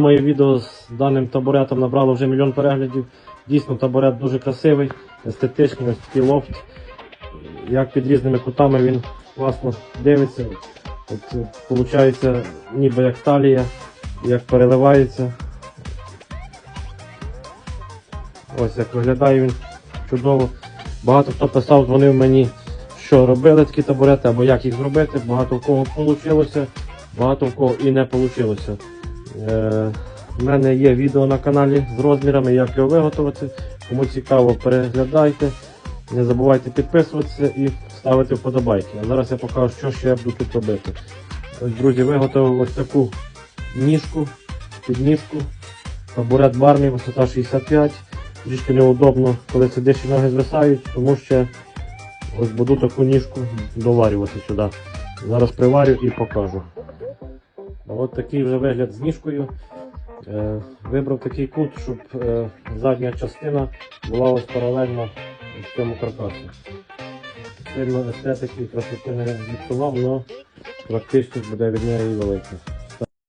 Моє відео з даним табуретом набрало вже мільйон переглядів. Дійсно, табурет дуже красивий, естетичний, ось такий лофт. Як під різними кутами він класно дивиться. От, е, Получається ніби як талія, як переливається. Ось як виглядає він чудово. Багато хто писав, дзвонив мені, що робили такі табурети або як їх зробити. Багато в кого вийшло, багато в кого і не вийшло. Е, У мене є відео на каналі з розмірами, як його виготовити. Кому цікаво, переглядайте. Не забувайте підписуватися і ставити вподобайки. А зараз я покажу, що ще я буду тут робити. Друзі, виготовив ось таку ніжку, підніжку, табурет барний, висота 65. Трішки неудобно, коли сидиш і ноги звисають, тому що ось буду таку ніжку доварювати сюди. Зараз приварю і покажу. От такий вже вигляд з ніжкою. Е, Вибрав такий кут, щоб е, задня частина була ось паралельно цьому каркасу. Сильно естетики красоти не відсував, але практичність буде від неї велика.